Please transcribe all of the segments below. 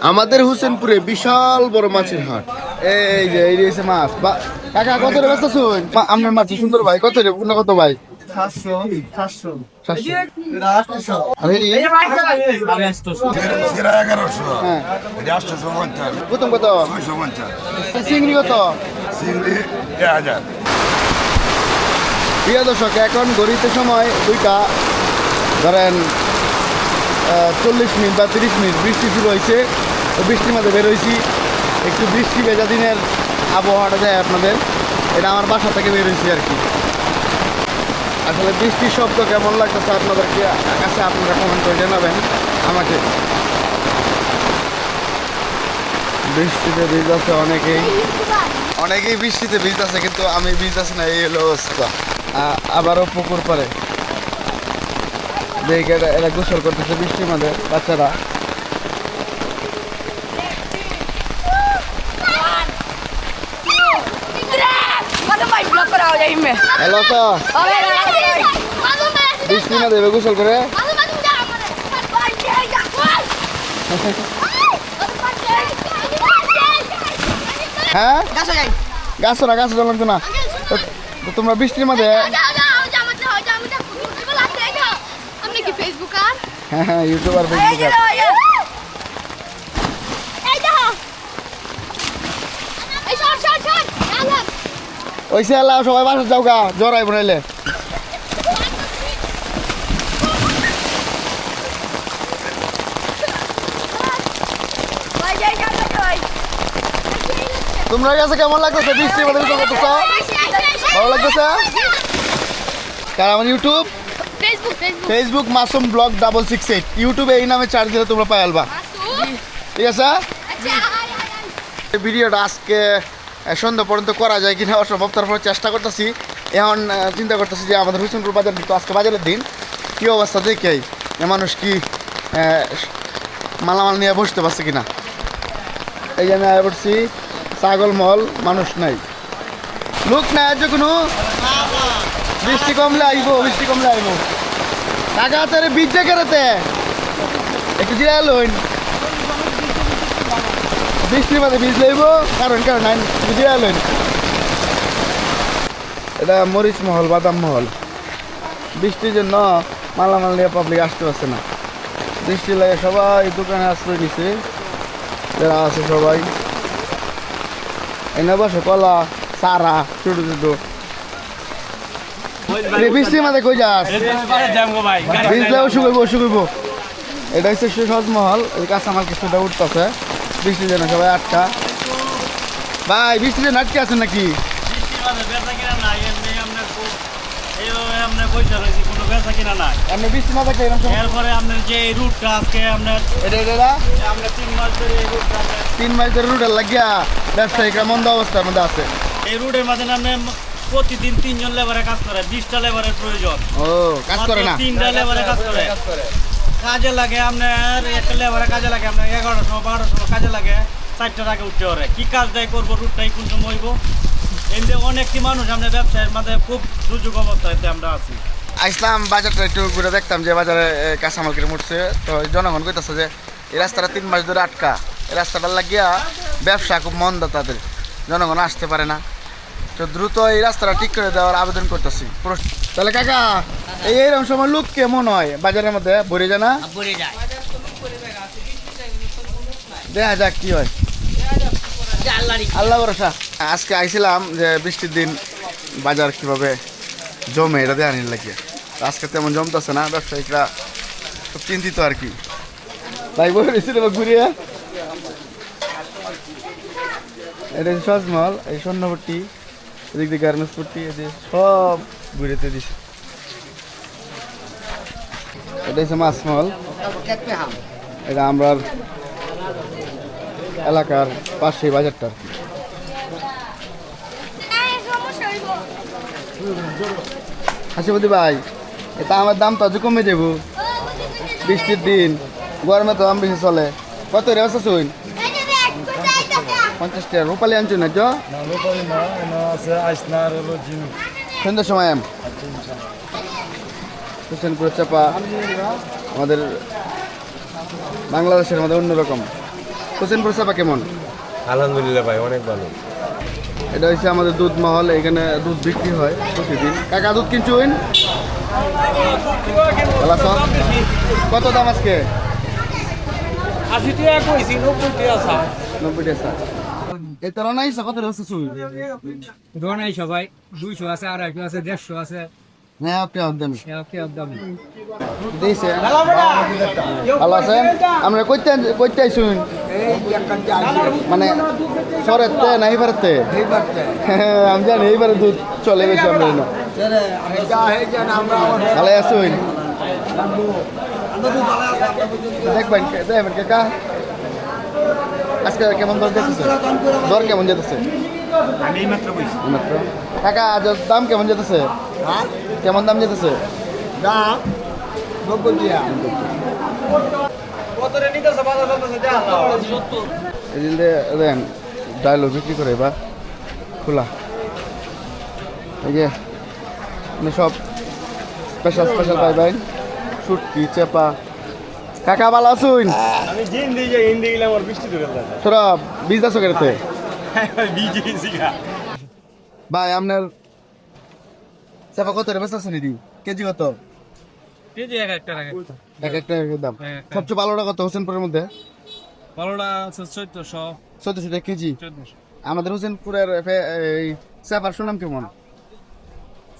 আমাদের হোসেনপুরে বিশাল বড় মাছের হাট। এই যে এই যে মাছ। বা- কাকা কত রে ব্যস্ত শুন আপনার মাছ সুন্দর ভাই। কত রে? কত ভাই? প্রথম কত? চিংড়ি কত? চিংড়ি হাজার। প্রিয় দর্শক এখন ঘড়িতে সময় দুইটা। ধরেন চল্লিশ মিনিট বা তিরিশ মিনিট বৃষ্টি শুরু হয়েছে। বৃষ্টির মধ্যে বেরোইছি একটু বৃষ্টি ভেজা দিনের আবহাওয়াটা দেয় আপনাদের। এটা আমার বাসা থেকে বেরোইছি আর কি। আসলে বৃষ্টির শব্দ কেমন লাগতেছে আপনাদেরকে? কাছে আপনারা কমেন্ট করে জানাবেন আমাকে। বৃষ্টিতে ভিজতেছে অনেকেই। অনেকেই বৃষ্টিতে ভিজতেছে, কিন্তু আমি ভিজতেছি না, এই হলো অবস্থা। আবারও পুকুর পারে দেখে এরা গোসল করতেছে বৃষ্টির মধ্যে বাচ্চারা। হ্যালো তো আরে বৃষ্টির মধ্যে গোসল করে? হ্যাঁ? গাছ গাছ না গাছ তোমরা বৃষ্টির মধ্যে আপনি কি ফেসবুক আর হ্যাঁ হ্যাঁ ইউটিউবার এই ফেসবুক যে। এই দেখো এই শট শট শট আলাম ওই আল্লাহ সবাই বাসা যাও গা জড়াই বনাইলে তোমরা কাছে কেমন লাগতেছে? করতেছ ভালো লাগতেছে? কারণ আমার YouTube Facebook Masum blog double six eight ইউটিউবে এই নামে চার্জ দিলে তোমরা পাই আলবা। ঠিক আছে? আচ্ছা ভিডিওটা আজকে সন্ধ্যা পর্যন্ত করা যায় কিনা অসম্ভব তারপর চেষ্টা করতেছি। এখন চিন্তা করতেছি যে আমাদের হুসেনপুর বাজার আজকে বাজারের দিন। কী অবস্থা দেখেই মানুষ কি মালামাল নিয়ে বসতে পারছে কিনা? এই যে আমি আয় পড়ছি ছাগল মল মানুষ নাই। লোক নাই আজ কোনো। বৃষ্টি কমলে আইবো বৃষ্টি কমলে আইবো। কাকা তারে বীজ কেরাতে একটু জিরা লইন। বৃষ্টির মধ্যে বীজ লইব, কারণ কারণ নাই জিরা লইন। এটা মরিচ মহল, বাদাম মহল। বৃষ্টির জন্য মালামাল নিয়ে পাবলিক আসতে পারছে না। বৃষ্টি লাগে সবাই দোকানে আশ্রয় নিছে। যারা আছে সবাই। এনে বসে কলা সারা ছোট ছোট বৃষ্টির মধ্যে কই যাস? ভিজলেও শুকাইবো শুকাইবো। এটা হচ্ছে সজমহল এই কাঁচামাল কিছুটা উঠতেছে। বৃষ্টির জন্য সবাই আটকা। ভাই বৃষ্টির জন্য আটকে আছেন নাকি এমনি বৃষ্টি না সময়- এরপরে আপনার যে রুটটা আজকে আপনার এটা এটা এটা? আমরা তিন মাস ধরে তিন মাস ধরে রুটের লাগিয়া ব্যবসায়িকরা মন্দ অবস্থার মধ্যে আছে। এই রুটের মাঝে আপনার প্রতিদিন তিনজন লেবারে কাজ করে বিশটা লেবারের প্রয়োজন। ও কাজ করে না? তিনটা লেবারে কাজ করে। কাজে লাগে আপনার একটা লেবারে কাজে লাগে আপনার এগারোশো বারোশো কাজে লাগে চারটার আগে উঠতে পারে। কি কাজটাই করব রুটটাই কোন সময় হইব? এমনি অনেকটি মানুষ আমাদের ব্যবসায়ের মাঝে খুব দুর্যোগ অবস্থাতে আমরা আছি। আসলাম বাজারটা একটু ঘুরে দেখতাম যে বাজারে এ, কাঁচামাল কিনে উঠছে তো জনগণ কইতাছে যে এই রাস্তাটা তিন মাস ধরে আটকা। এই রাস্তাটা লাগিয়া ব্যবসা খুব মন্দ তাদের। জনগণ আসতে পারে না। তো দ্রুত এই রাস্তাটা ঠিক করে দেওয়ার আবেদন করতেছি। তাহলে কাকা এই এইরকম সময় লোক কেমন হয়? বাজারের মধ্যে ভরে যায় না? দেখা যাক কি হয়। আল্লাহ ভরসা। আজকে আইছিলাম যে বৃষ্টির দিন বাজার কীভাবে জমে এটা দেওয়া নিন লাগিয়ে। আজকে তেমন জমতেছে না ব্যবসায়িকরা খুব চিন্তিত আর কি। ভাই বলে দিয়েছিল ঘুরিয়ে। এটা হচ্ছে সজমহল এই স্বর্ণপট্টি। এদিক দিয়ে গার্মেন্টস পট্টি এই সব ঘুরেতে দিছে। এটা হচ্ছে মাছমহল। এটা আমরা এলাকার পাশে বাজারটা। আর কি হাসিপতি ভাই, এটা আমার দাম তো কমে যাব বৃষ্টির দিন, গরমে তো আম বেশি চলে। কত রে আছে শুন পঞ্চাশ টাকা রূপালি আনছো না তো সন্ধ্যার সময় আম? হোসেনপুর চাপা আমাদের বাংলাদেশের মধ্যে অন্যরকম। হোসেনপুর চাপা কেমন? আলহামদুলিল্লাহ ভাই অনেক ভালো। এটা হচ্ছে আমাদের দুধ মহল এখানে দুধ বিক্রি হয় প্রতিদিন। কাকা দুধ কিনছুন? কত দাম আজকে? আশি টাকা কইছি নব্বই টাকা নব্বই টাকা এই তোরা নাই কত রয়েছে সুই দোনাই সবাই। দুইশো আছে আড়াইশো আছে দেড়শো আছে। হ্যাঁ আপনি একদম ভালো আছেন আমরা কইতে কইতে আইসুন মানে সরেতে না এইবারেতে আমি জানি এইবারে দুধ চলে বেশি আমরা না ভালো আছুন দেখবেন দেখবেন কাকা আজকে কেমন দর যেতেছে দর কেমন যেতেছে আমি মাত্র কইছি মাত্র? আজ দাম কেমন যেতেছে কেমন দাম যেতেছে দাম নব্বই টাকা দেন বিক্রি করে বা খোলা। এই যে মানে সব স্পেশাল স্পেশাল পাই ভাই শুটকি চেপা কাকা ভালো আছুন? আমি হিন্দি যে হিন্দি আমার বৃষ্টি ধরে যায় তোরা বীজ আছো কেটে ভাই আপনার চেপা কত রে? বেচা শুনি কেজি কত? কেজি এক একটা এক একটা এক এক দাম সবচেয়ে ভালোটা কত হোসেনপুরের মধ্যে? আছে চোদ্দশো। চোদ্দশো টাকা কেজি। আমাদের হোসেনপুরের এই চেপার সুনাম কেমন?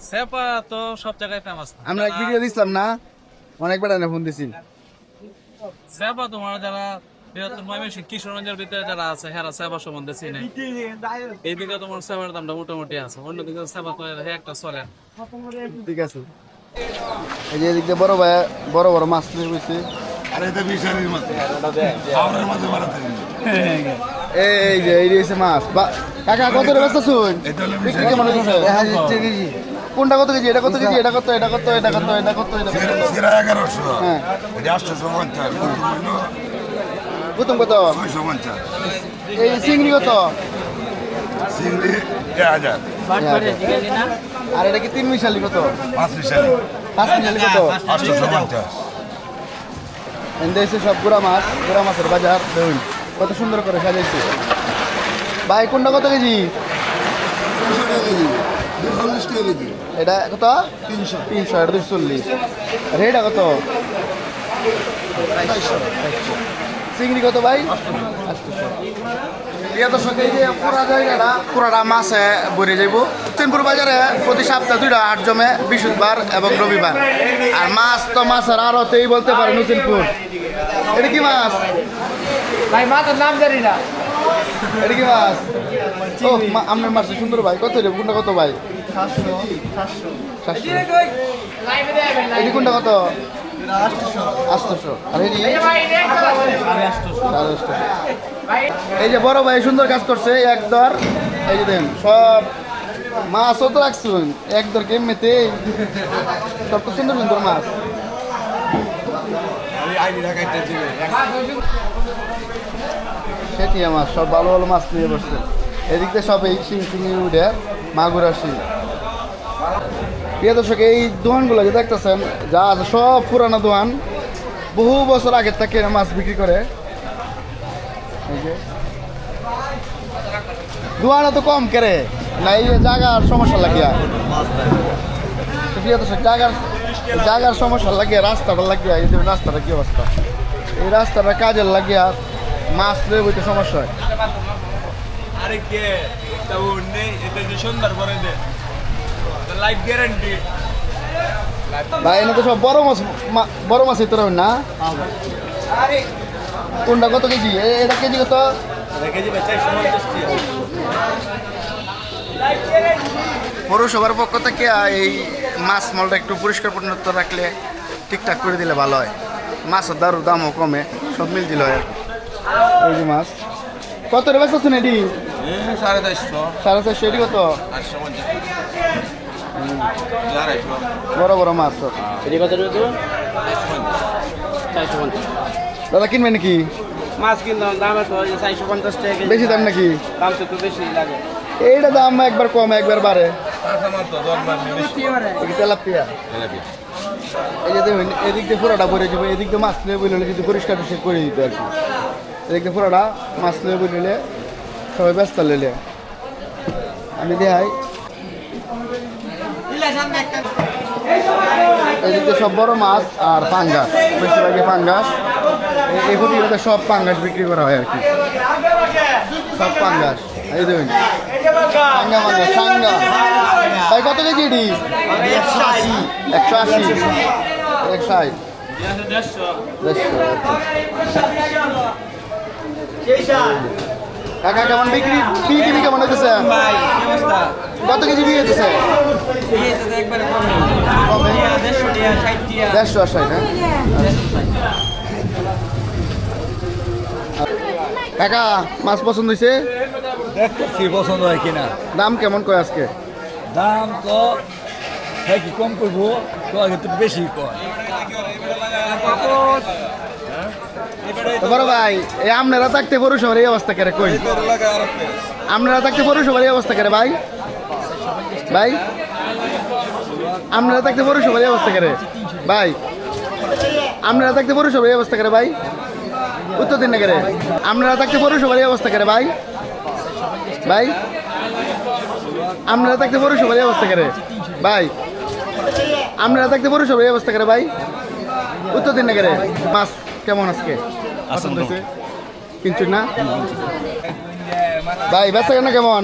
সেপা তো সব জায়গায় ফেমাস আমরা এক ভিডিও দিছিলাম না? অনেক বেড়া ফোন দিছি। সেপা তোমার যারা ময়মনসিংহ কিশোরগঞ্জের ভিতরে যারা আছে হেরা সেবা সম্বন্ধে চিনে। এইদিকে তোমার সেবার দামটা মোটামুটি আছে অন্যদিকে সেবা হে একটা চলে। ঠিক আছে। এই যে এদিক বড় ভাই বড় বড় মাছ তুলে বসে আর এটা বিশালের এই যে এই মাছ। বা- কাকা কত রে ব্যস্ত শুন এটা হলো বিক্রি কেমন হচ্ছে কোনটা কত কেজি? এটা কত কেজি? এটা কত? এটা কত? এটা কত? এটা কত? এটা কত? সেরা এগারোশো। হ্যাঁ। এটা আটশোশো পঞ্চাশ। প্রথম কত? ছয়শো পঞ্চাশ। এই চিংড়ি কত? চিংড়ি এক হাজার। আর এটা কি তিন মিশালি কত? পাঁচ মিশালি। পাঁচ মিশালি কত? আটশোশো পঞ্চাশ। সব গুড়া মাছ গুড়া মাছের বাজার দেখুন কত সুন্দর করে সাজাইছে। ভাই কোনটা কত কেজি। এটা কত? তিনশো। তিনশো এটা দুশো চল্লিশ। আর এটা কত চিংড়ি কত ভাই? প্রিয় দর্শক এই যে পুরা জায়গাটা পুরাটা মাছে ভরে যাইব। সিনপুর বাজারে প্রতি সপ্তাহে দুইটা হাট জমে বৃহস্পতিবার এবং রবিবার। আর মাছ তো মাছের আরতেই বলতে পারে নসিনপুর এটা কি মাছ? ভাই মাথার নাম জানি না। এটা কি মাছ? ও মাছ সুন্দর ভাই। কত রে? কোনটা কত ভাই? সাতশো সাতশো। সাতশো। এটি কোনটা কত? আটশোশো। আর এটি? এই যে বড় ভাই সুন্দর কাজ করছে এক দর। এই যে দেন সব মাছও তো রাখছুন। এক দর কেমনিতে? সব তো সুন্দর সুন্দর মাছ। সেটি মাছ সব ভালো ভালো মাছ নিয়ে বসছে। এদিক দিয়ে সব এই শিং শিঙি উঠে মাগুর শিং। প্রিয় দর্শক, এই দোকানগুলো যে দেখতেছেন, যা আছে সব পুরানো দোকান বহু বছর আগে থেকে মাছ বিক্রি করে। যে। তো কম কেরে না এই জায়গার সমস্যা লাগিয়া। প্রিয় দর্শক জায়গার জায়গার সমস্যা লাগিয়া, রাস্তাটা লাগিয়া, এই রাস্তাটা কি অবস্থা? এই রাস্তাটা কাজের লাগিয়া মাছ লয়ে বইতে সমস্যা হয়। আরে কে? তা ও নেই, এটা যে সুন্দর করে দে লাইফ গ্যারান্টি ভাই এনে তো সব বড় মাছ বড় মাছ হবে না? কোনটা কত কেজি? এ- এটা কেজি কত? পৌরসভার পক্ষ থেকে এই মাছ মলটা একটু পরিষ্কার পরিচ্ছন্ন রাখলে ঠিকঠাক করে দিলে ভালো হয়। মাছের দারুর দামও কমে সব মিল দিল হয় এই যে মাছ। কত রে বেচছেন এটি সাড়ে চারশো। সাড়ে চারশো এটি কত? আটশো পঞ্চাশ। আড়াইশো বড় বড় মাছ সব এটি কত চারশো পঞ্চাশ। দাদা কিনবে নাকি? মাছ কিনলাম দাম চারশো পঞ্চাশ টাকা বেশি দাম নাকি? দাম তো একটু বেশি লাগে। এইটা দাম একবার কম একবার বাড়ে। এই তেলাপিয়া। এই যে দেখুন এদিক দিয়ে পুরোটা ভরে যাবে এদিক দিয়ে মাছ নিয়ে বলে যদি পরিষ্কার টরিষ্কার করে দিতে আর কি। এদিকে পুরোটা মাছ লয়ে বুঝলে সবাই ব্যস্ত লেলে আমি দেখাই। এদিকে সব বড় মাছ আর পাঙ্গাস, বেশিরভাগই পাঙ্গাস। এই- সব পাঙ্গাস বিক্রি করা হয় আর কি। সব পাঙ্গাস। এই দেখুন। সাঙ্গা ভাই, কত একশো আশি একশো আশি। একশো ষাট দেড়শো। কাকা কেমন বিক্রি? বিক্রি কেমন হইতেছে? কত কেজি বিয়ে হইতেছে? দেড়শো আর ষাট হ্যাঁ? কাকা মাছ পছন্দ হয়েছে দেখতেছি পছন্দ হয় কিনা। দাম কেমন কয় আজকে? দাম তো হ্যাঁ কি কম করব? তো আগে তো বেশি কয়। বড় ভাই এই আপনারা থাকতে পৌরসভার এই অবস্থা করে কই? আপনারা থাকতে পৌরসভার এই অবস্থা করে ভাই? ভাই? আপনারা থাকতে পৌরসভার এই অবস্থা করে? ভাই? আপনারা থাকতে পৌরসভার এই অবস্থা করে ভাই? উত্তর দিন করে আপনারা থাকতে পৌরসভার এই অবস্থা করে ভাই? ভাই? আপনারা থাকতে পৌরসভার এই অবস্থা করে? ভাই? আপনারা থাকতে পৌরসভার এই অবস্থা করে ভাই? উত্তর দিন করে মাছ কেমন আজকে? পছন্দ হয়েছে? কিনছু না? ভাই বেচা কেন কেমন?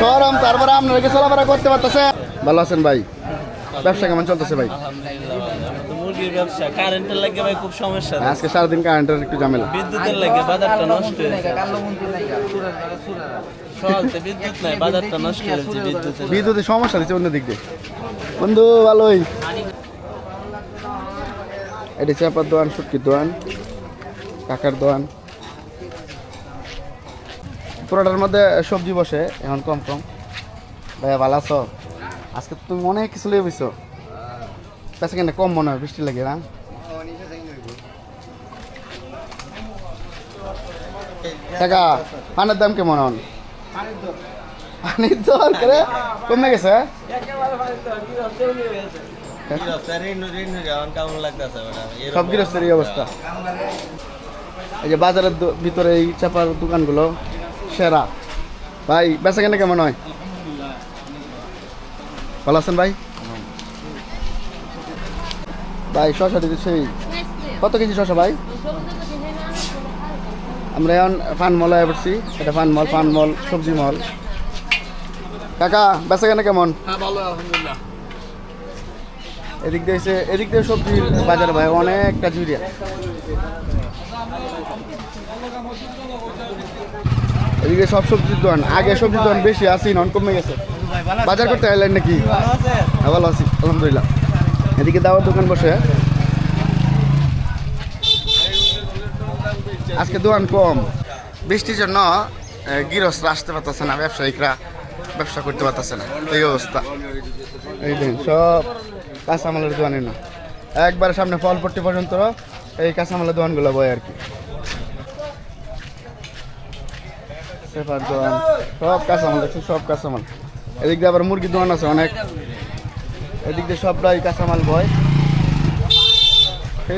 সরম। তারপরে আপনারা কি চলাফেরা করতে পারতেছে ভালো আছেন ভাই? ব্যবসা কেমন চলতেছে ভাই? মুরগির ব্যবসা কারেন্টের লাগে ভাই খুব সমস্যা আজকে সারাদিন কারেন্টের একটু ঝামেলা। বিদ্যুতের লাগে বাজারটা নষ্ট সকালতে বিদ্যুতের সমস্যা অন্য দিক দিয়ে। বন্ধু, ভালোই। চাপার দোয়ান দোয়ান, কাকার দোয়ান। পুরোটার মধ্যে সবজি বসে, এখন কম কম। ভাইয়া, ভালো আছো? আজকে তুমি অনেক কিছু লিয়ে বুঝছ পেছে কেন কম মনে হয় বৃষ্টি লাগে না? টাকা পানের দাম কেমন পানির দর। করে? কমে গেছে কেমন লাগতেছে সব গৃহস্থের এই অবস্থা। এই যে বাজারের ভিতরে এই চাপার দোকানগুলো সেরা। ভাই বেচা কেন কেমন হয়? ভালো আছেন ভাই? ভাই শশা দিতে সেই কত কেজি শশা ভাই? আমরা এখন ফান মল পড়ছি। এটা ফান মল ফান মল সবজি মল। কাকা বেচা কেন কেমন? এদিক দিয়ে এদিক দিয়ে সবজির বাজার ভাই অনেকটা জুড়িয়া এদিকে সব সবজির দোকান আগে সবজির দোকান বেশি আছি নন কমে গেছে। বাজার করতে আইলেন নাকি? হ্যাঁ ভালো আছি আলহামদুলিল্লাহ। এদিকে দাওয়ার দোকান বসে। আজকে দোকান কম। বৃষ্টির জন্য এ, গৃহস্থরা আসতে পারতেছে না ব্যবসায়িকরা ব্যবসা করতে পারতেছে না। এই অবস্থা। এই দেখুন সব কাঁচামালের দোকানে না। একবার সামনে ফল ফলপট্টি পর্যন্ত এই কাঁচামালের দোকানগুলো বয় আর কি। সব কাঁচামাল দেখছি সব কাঁচামাল। এদিক দিয়ে আবার মুরগির দোকান আছে অনেক। এদিক দিয়ে সবটাই কাঁচামাল বয়।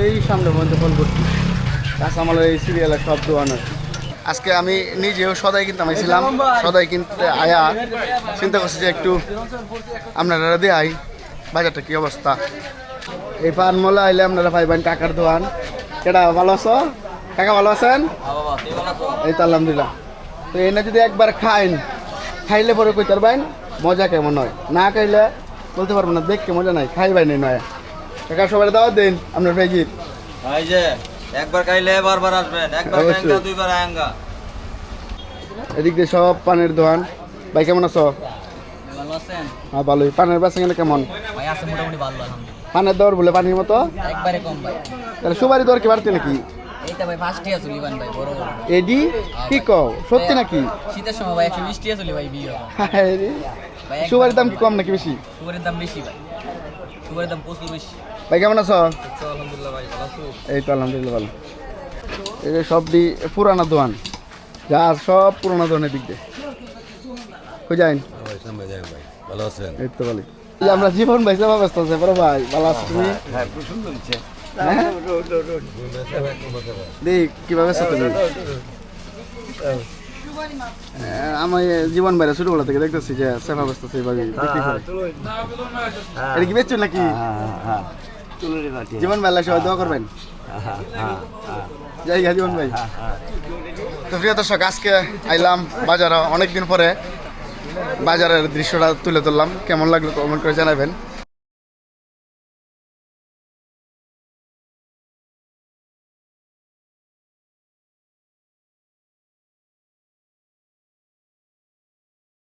এই সামনে পর্যন্ত ফলপট্টি। কাঁচামালের এই সিরিয়ালের সব দোকান আছে আজকে আমি নিজেও সদাই কিনতে আইছিলাম সদাই কিনতে আয়া। চিন্তা করছি যে একটু আপনারা দেয় বাজারটা কি অবস্থা? এই পান মলে আইলে আপনারা পাইবেন কাকার দোকান কেডা, ভালো আছো? কাকা ভালো আছেন? এই তো আলহামদুলিল্লাহ। তো এনে যদি একবার খাইন, খাইলে পরে কই পারবেন, মজা কেমন হয়? না খাইলে বলতে পারব না, দেখতে মজা নাই, খাইবাই নাই নয়। কাকা, সবাই দাওয়াত দিন, আপনার ভেজির একবার খাইলে বারবার আসবেন একবার অবশ্যই। দুইবার আয়াঙ্গা। এদিক দিয়ে সব পানের দোকান। ভাই কেমন আছো? ভালো আছেন? হ্যাঁ ভালোই। পানের বেচা কেন কেমন? ভাই আছে মোটামুটি ভালো আলহামদুলিল্লাহ। পানের দর বলে পানির মতো? একবারে কম ভাই। তাহলে সুপারি দর কি বাড়তে নাকি? এইটা ভাই ফার্স্ট ইয়ার চলি ভাই বড় বড়। এডি? কি কও? সত্যি নাকি? শীতের সময় ভাই একশো বিশ টিয়া চলি ভাই বিয়ে হায় রে। সুপারির দাম কি কম নাকি বেশি? সুপারের দাম বেশি ভাই। সুপারের দাম প্রচুর বেশি। ভাই কেমন আছো? আছো। এই তো আলহামদুলিল্লাহ ভালো। এই যে সব দি পুরানা দোকান যা সব পুরানা দোকানের দিক দিয়ে। কই ভালো আছেন? এই তো ভালো আমরা জীবন ভাই সেবা ব্যস্ত আছে বড় ভাই ভালো আছো তুমি? হ্যাঁ হ্যাঁ দেখ কীভাবে আছো তুমি? আমি জীবন ভাইরা ছোটবেলা থেকে দেখতেছি যে সেবা ব্যস্ত এটা কি বেচছো নাকি? হ্যাঁ। জীবন ভাই সবাই দোয়া করবেন। যাই গা, জীবন ভাই। তো প্রিয় দর্শক, আজকে আইলাম বাজারে। অনেকদিন পরে বাজারের দৃশ্যটা তুলে ধরলাম। কেমন লাগল কমেন্ট করে জানাবেন।